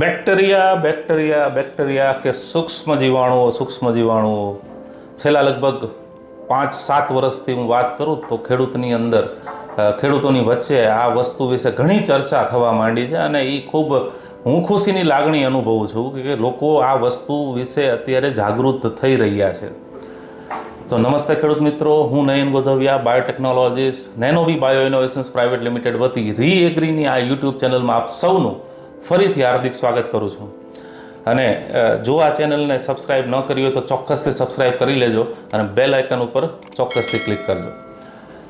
Bacteria bacteria bacteria કે સૂક્ષ્મ જીવાણુઓ સૂક્ષ્મ જીવાણુઓ. છેલ્લા લગભગ પાંચ, સાત વર્ષથી હું વાત કરું તો ખેડૂતની અંદર ખેડૂતોની વચ્ચે આ વસ્તુ વિશે ઘણી ચર્ચા થવા માંડી છે અને એ ખૂબ હું ખુશીની લાગણી અનુભવું છું કે લોકો આ વસ્તુ વિશે અત્યારે જાગૃત થઈ રહ્યા છે. તો નમસ્તે ખેડૂત મિત્રો, હું Nayan Godhaviya, biotechnologist Nanobi bio innovations private limited વતી રી એગ્રીની આ યુટ્યુબ ચેનલમાં આપ સૌનું ફરીથી હાર્દિક સ્વાગત કરું છું. અને જો આ ચેનલને સબસ્ક્રાઇબ ન કરી હોય તો ચોક્કસથી સબસ્ક્રાઇબ કરી લેજો અને બેલ આઇકન ઉપર ચોક્કસથી ક્લિક કરજો.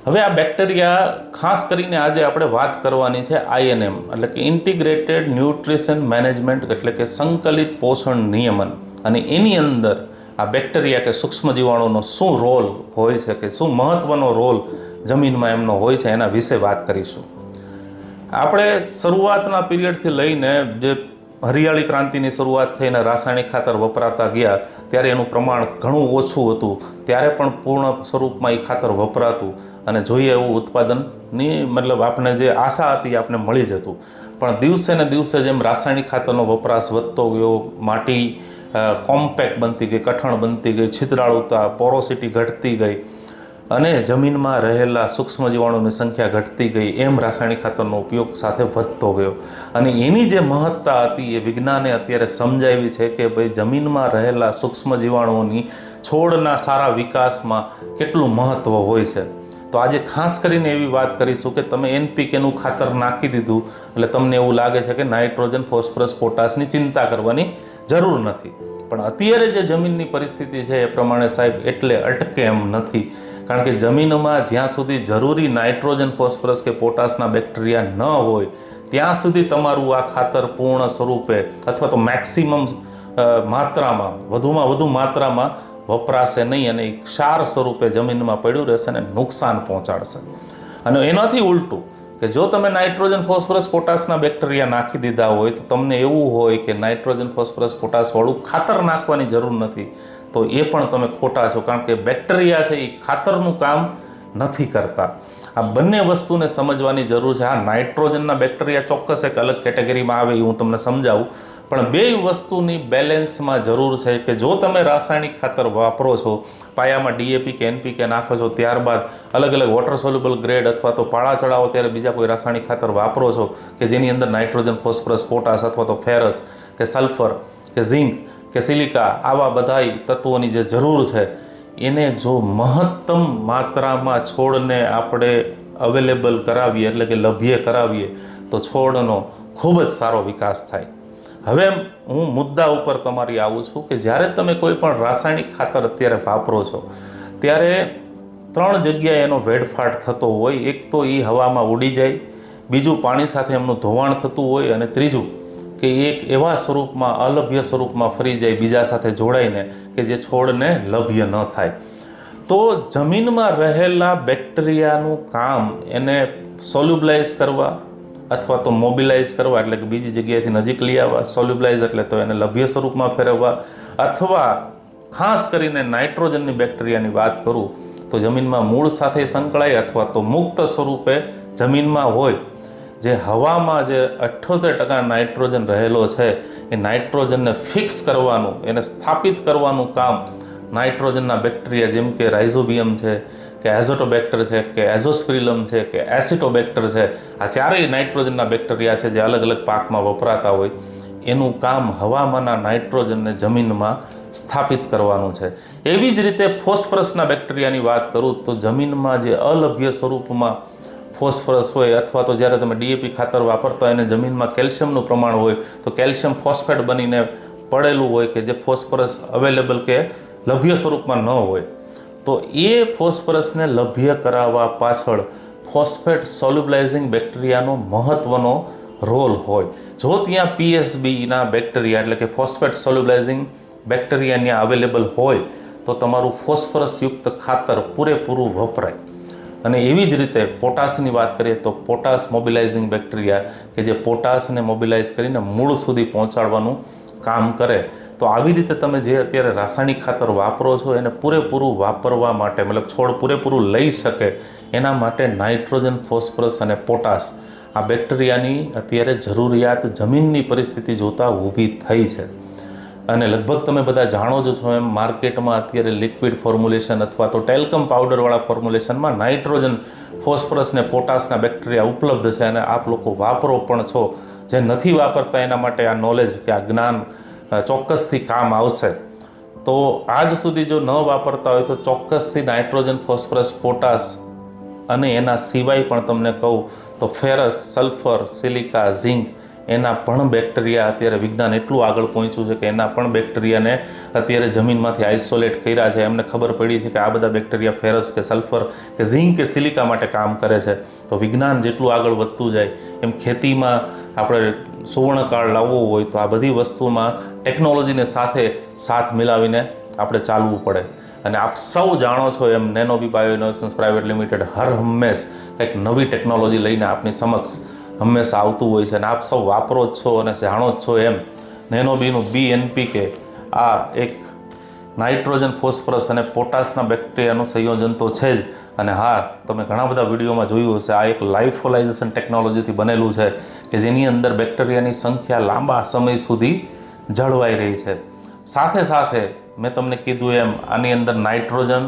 હવે આ બેક્ટેરિયા, ખાસ કરીને આજે આપણે વાત કરવાની છે આઈએનએમ એટલે કે ઇન્ટિગ્રેટેડ ન્યુટ્રિશન મેનેજમેન્ટ એટલે કે સંકલિત પોષણ નિયમન. અને એની અંદર આ બેક્ટેરિયા કે સૂક્ષ્મ જીવાણુનો શું રોલ હોય છે કે શું મહત્ત્વનો રોલ જમીનમાં એમનો હોય છે એના વિશે વાત કરીશું. આપણે શરૂઆતના પિરિયડથી લઈને જે હરિયાળી ક્રાંતિની શરૂઆત થઈને રાસાયણિક ખાતર વપરાતા ગયા, ત્યારે એનું પ્રમાણ ઘણું ઓછું હતું. ત્યારે પણ પૂર્ણ સ્વરૂપમાં એ ખાતર વપરાતું અને જોઈએ એવું ઉત્પાદનની મતલબ આપણે જે આશા હતી આપણે મળી જતું પણ દિવસે ને દિવસે જેમ રાસાયણિક ખાતરનો વપરાશ વધતો ગયો, માટી કોમ્પેક્ટ બનતી ગઈ, કઠણ બનતી ગઈ, છિદ્રાળુતા, પોરોસિટી ઘટતી ગઈ અને જમીનમાં રહેલા સૂક્ષ્મ જીવાણુની સંખ્યા ઘટતી ગઈ એમ રાસાયણિક ખાતરનો ઉપયોગ સાથે વધતો ગયો. અને એની જે મહત્તા હતી એ વિજ્ઞાને અત્યારે સમજાવી છે કે ભાઈ જમીનમાં રહેલા સૂક્ષ્મ જીવાણુઓની છોડના સારા વિકાસમાં કેટલું મહત્ત્વ હોય છે. તો આજે ખાસ કરીને એવી વાત કરીશું કે તમે એનપીકેનું ખાતર નાખી દીધું એટલે તમને એવું લાગે છે કે નાઇટ્રોજન, ફોસ્ફરસ, પોટાશની ચિંતા કરવાની જરૂર નથી. પણ અત્યારે જે જમીનની પરિસ્થિતિ છે એ પ્રમાણે સાહેબ એટલે અટકે એમ નથી. કારણ કે જમીનમાં જ્યાં સુધી જરૂરી નાઇટ્રોજન, ફોસ્ફરસ કે પોટાશના બેક્ટેરિયા ન હોય, ત્યાં સુધી તમારું આ ખાતર પૂર્ણ સ્વરૂપે અથવા તો મેક્સિમમ માત્રામાં, વધુમાં વધુ માત્રામાં વપરાશે નહીં અને ક્ષાર સ્વરૂપે જમીનમાં પડ્યું રહેશે અને નુકસાન પહોંચાડશે. અને એનાથી ઉલટું કે જો તમે નાઇટ્રોજન, ફોસ્ફરસ, પોટાશના બેક્ટેરિયા નાખી દીધા હોય તો તમને એવું હોય કે નાઇટ્રોજન, ફોસ્ફરસ પોટાશવાળું ખાતર નાખવાની જરૂર નથી. તો એ પણ તમે ખોટા છો, કારણ કે બેક્ટેરિયા છે એ ખાતરનું કામ નથી કરતા. આ બંને વસ્તુને સમજવાની જરૂર છે. આ નાઇટ્રોજનના બેક્ટેરિયા ચોક્કસ એક અલગ કેટેગરીમાં આવે એ હું તમને સમજાવું. પણ બે વસ્તુની બેલેન્સમાં જરૂર છે કે જો તમે રાસાયણિક ખાતર વાપરો છો, પાયામાં ડીએપી કે એનપીકે નાખો છો, ત્યારબાદ અલગ અલગ વોટર સોલ્યુબલ ગ્રેડ અથવા તો પાળા ચડાવો ત્યારે બીજા કોઈ રાસાયણિક ખાતર વાપરો છો કે જેની અંદર નાઇટ્રોજન, ફોસ્ફરસ, પોટાશ અથવા તો ફેરસ કે સલ્ફર કે ઝિંક કે સિલિકા, આવા બધાય તત્વોની જે જરૂર છે, એને જો મહત્તમ માત્રામાં છોડને આપણે અવેલેબલ કરાવીએ, એટલે કે લભ્ય કરાવીએ, તો છોડનો ખૂબ જ સારો વિકાસ થાય. હવે હું મુદ્દા ઉપર તમારી આવું છું કે જ્યારે તમે કોઈ પણ રાસાયણિક ખાતર અત્યારે વાપરો છો, ત્યારે ત્રણ જગ્યાએ એનો વેડફાટ થતો હોય, એક તો એ હવામાં ઉડી જાય, બીજું પાણી સાથે એમનું ધોવાણ થતું હોય અને ત્રીજું કે એક એવા સ્વરૂપમાં, અલભ્ય સ્વરૂપમાં ફરી જાય, બીજા સાથે જોડાઈને કે જે છોડને લભ્ય ન થાય. તો જમીનમાં રહેલા બેક્ટેરિયાનું કામ એને સોલ્યુબલાઇઝ કરવા અથવા તો મોબિલાઇઝ કરવા, એટલે કે બીજી જગ્યાએથી નજીક લઈ આવવા સોલ્યુબલાઇઝ એટલે તો એને લભ્ય સ્વરૂપમાં ફેરવવા અથવા ખાસ કરીને નાઇટ્રોજનની બેક્ટેરિયાની વાત કરું, તો જમીનમાં મૂળ સાથે સંકળાય અથવા તો મુક્ત સ્વરૂપે જમીનમાં હોય જે હવામાં જે અઠ્ઠોતેર ટકા નાઇટ્રોજન રહેલો છે, એ નાઇટ્રોજનને ફિક્સ કરવાનું, એને સ્થાપિત કરવાનું કામ નાઇટ્રોજનના બેક્ટેરિયા જેમ કે રાઇઝોબિયમ છે, કે એઝોટોબેક્ટર છે, કે એઝોસ્પ્રિલમ છે, કે એસિટોબેક્ટર છે, આ ચારેય નાઇટ્રોજનના બેક્ટેરિયા છે જે અલગ અલગ પાકમાં વપરાતા હોય, એનું કામ હવામાંના નાઇટ્રોજનને જમીનમાં સ્થાપિત કરવાનું છે. એવી જ રીતે ફોસ્ફરસના બેક્ટેરિયાની વાત કરું તો જમીનમાં જે અલભ્ય સ્વરૂપમાં ફોસ્ફરસ હોય અથવા તો જ્યારે તમે ડીએપી ખાતર વાપરતા હોય અને જમીનમાં કેલ્શિયમનું પ્રમાણ હોય, તો કેલ્શિયમ ફોસ્ફેટ બનીને પડેલું હોય કે જે ફોસ્ફરસ અવેલેબલ કે લભ્ય સ્વરૂપમાં ન હોય. તો એ ફોસ્ફરસને લભ્ય કરાવવા પાછળ ફોસ્ફેટ સોલ્યુબલાઇઝિંગ બેક્ટેરિયાનો મહત્ત્વનો રોલ હોય. જો ત્યાં પીએસબીના બેક્ટેરિયા એટલે કે ફોસ્ફેટ સોલ્યુબલાઇઝિંગ બેક્ટેરિયા ત્યાં અવેલેબલ હોય, તો તમારું ફોસ્ફરસયુક્ત ખાતર પૂરેપૂરું વપરાય. અને એવી જ રીતે પોટાશની વાત કરીએ તો પોટાશ મોબિલાઇઝિંગ બેક્ટેરિયા કે જે પોટાશને મોબિલાઇઝ કરીને મૂળ સુધી પહોંચાડવાનું કામ કરે, તો આવી રીતે તમે જે અત્યારે રાસાયણિક ખાતર વાપરો છો એને પૂરેપૂરું વાપરવા માટે, મતલબ છોડ પૂરેપૂરું લઈ શકે, એના માટે નાઇટ્રોજન, ફોસ્ફરસ અને પોટાશ આ બેક્ટેરિયાની અત્યારે જરૂરિયાત જમીનની પરિસ્થિતિ જોતાં ઊભી થઈ છે. અને લગભગ તમે બધા જાણો જ છો એમ માર્કેટમાં અત્યારે લિક્વિડ ફોર્મ્યુલેશન અથવા તો ટેલ્કમ પાવડરવાળા ફોર્મ્યુલેશનમાં નાઇટ્રોજન, ફોસ્ફરસ ને પોટાશના બેક્ટેરિયા ઉપલબ્ધ છે અને આપ લોકો વાપરો પણ છો. જે નથી વાપરતા એના માટે આ નોલેજ કે આ જ્ઞાન ચોક્કસથી કામ આવશે. તો આજ સુધી જો ન વાપરતા હોય તો ચોક્કસથી નાઇટ્રોજન, ફોસ્ફરસ, પોટાશ અને એના સિવાય પણ તમને કહું તો ફેરસ, સલ્ફર, સિલિકા, ઝિંક એના પણ બેક્ટેરિયા અત્યારે વિજ્ઞાન એટલું આગળ પહોંચ્યું છે કે એના પણ બેક્ટેરિયાને અત્યારે જમીનમાંથી આઇસોલેટ કર્યા છે. એમને ખબર પડી છે કે આ બધા બેક્ટેરિયા ફેરસ કે સલ્ફર કે ઝીંક કે સિલિકા માટે કામ કરે છે. તો વિજ્ઞાન જેટલું આગળ વધતું જાય, એમ ખેતીમાં આપણે સુવર્ણકાળ લાવવો હોય તો આ બધી વસ્તુમાં ટેકનોલોજીને સાથે સાથ મિલાવીને આપણે ચાલવું પડે. અને આપ સૌ જાણો છો એમ Nanobi bio innovations private limited હર હંમેશ કંઈક નવી ટેકનોલોજી લઈને આપની સમક્ષ હંમેશા આવતું હોય છે અને આપ સૌ વાપરો જ છો અને જાણો જ છો એમ. નેનો બીનું બી એનપીકે આ એક નાઇટ્રોજન, ફોસ્ફરસ અને પોટાશના બેક્ટેરિયાનું સંયોજન તો છે જ. અને હા, તમે ઘણા બધા વિડીયોમાં જોયું હશે, આ એક લાઇફોલાઇઝેશન ટેકનોલોજીથી બનેલું છે કે જેની અંદર બેક્ટેરિયાની સંખ્યા લાંબા સમય સુધી જળવાઈ રહી છે. સાથે સાથે મેં તમને કીધું એમ, આની અંદર નાઇટ્રોજન,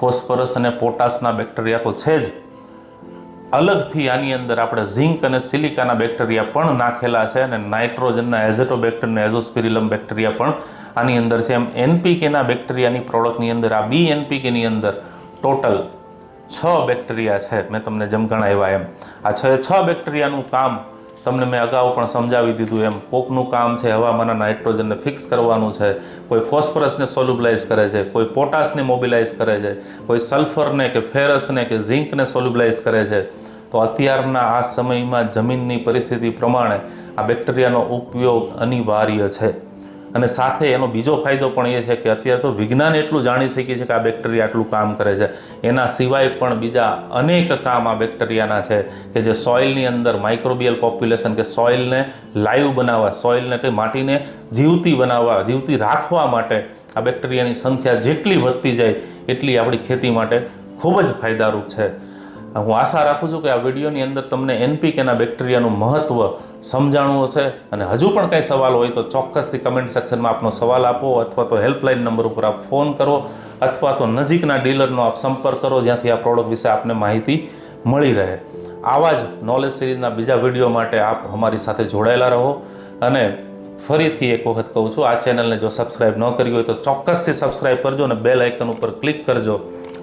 ફોસ્ફરસ અને પોટાશના બેક્ટેરિયા તો છે જ. અલગથી આની અંદર આપણે ઝિંક અને સિલિકાના બેક્ટેરિયા પણ નાખેલા છે અને નાઇટ્રોજનના એઝેટોબેક્ટર અને એઝોસ્પિરિલમ બેક્ટેરિયા પણ આની અંદર છે. એમ એનપીકેના બેક્ટેરિયાની પ્રોડક્ટની અંદર, આ બી એનપીકેની અંદર ટોટલ છ બેક્ટેરિયા છે. મેં તમને જેમ ગણાવ્યા એમ. આ છ છ બેક્ટેરિયાનું કામ તમને મેં અગાઉ પણ સમજાવી દીધું એમ, કોકનું કામ છે હવામાના નાઇટ્રોજનને ફિક્સ કરવાનું છે, કોઈ ફોસ્ફરસને સોલ્યુબલાઇઝ કરે છે, કોઈ પોટાશને મોબિલાઇઝ કરે છે, કોઈ સલ્ફરને કે ફેરસને કે ઝિંકને સોલ્યુબલાઇઝ કરે છે. તો અત્યારના આ સમયમાં જમીનની પરિસ્થિતિ પ્રમાણે આ બેક્ટેરિયાનો ઉપયોગ અનિવાર્ય છે. અને સાથે એનો બીજો ફાયદો પણ એ છે કે અત્યારે તો વિજ્ઞાન એટલું જાણી શકીએ છીએ કે આ બેક્ટેરિયા આટલું કામ કરે છે. એના સિવાય પણ બીજા અનેક કામ આ બેક્ટેરિયાના છે કે જે સોઇલની અંદર માઇક્રોબિયલ પોપ્યુલેશન કે સોઇલને લાઈવ બનાવવા, સોઇલને કે માટીને જીવતી બનાવવા, જીવતી રાખવા માટે આ બેક્ટેરિયાની સંખ્યા જેટલી વધતી જાય એટલી આપણી ખેતી માટે ખૂબ જ ફાયદારૂપ છે. હું આશા રાખું છું કે આ વિડીયોની અંદર તમને એનપીકેના બેક્ટેરિયાનું મહત્ત્વ સમજાણું હશે અને હજુ પણ કંઈ સવાલ હોય તો ચોક્કસથી કમેન્ટ સેક્શનમાં આપનો સવાલ આપો અથવા તો હેલ્પલાઇન નંબર ઉપર આપ ફોન કરો અથવા તો નજીકના ડીલરનો આપ સંપર્ક કરો જ્યાંથી આ પ્રોડક્ટ વિશે આપને માહિતી મળી રહે. આવા જ નોલેજ સિરીઝના બીજા વીડિયો માટે આપ અમારી સાથે જોડાયેલા રહો અને ફરીથી એક વખત કહું છું, આ ચેનલને જો સબસ્ક્રાઇબ ન કરી હોય તો ચોક્કસથી સબસ્ક્રાઇબ કરજો અને બેલ આઇકન ઉપર ક્લિક કરજો.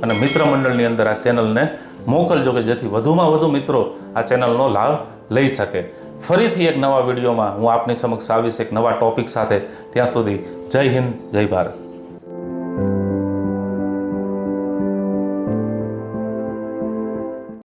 અને મિત્ર મંડળની અંદર આ ચેનલને મોકલજો કે જેથી વધુમાં વધુ મિત્રો આ ચેનલનો લાભ લઈ શકે. ફરીથી એક નવા વિડીયોમાં હું આપની સમક્ષ આવીશ એક નવા ટોપિક સાથે. ત્યાં સુધી જય હિન્દ, જય ભારત.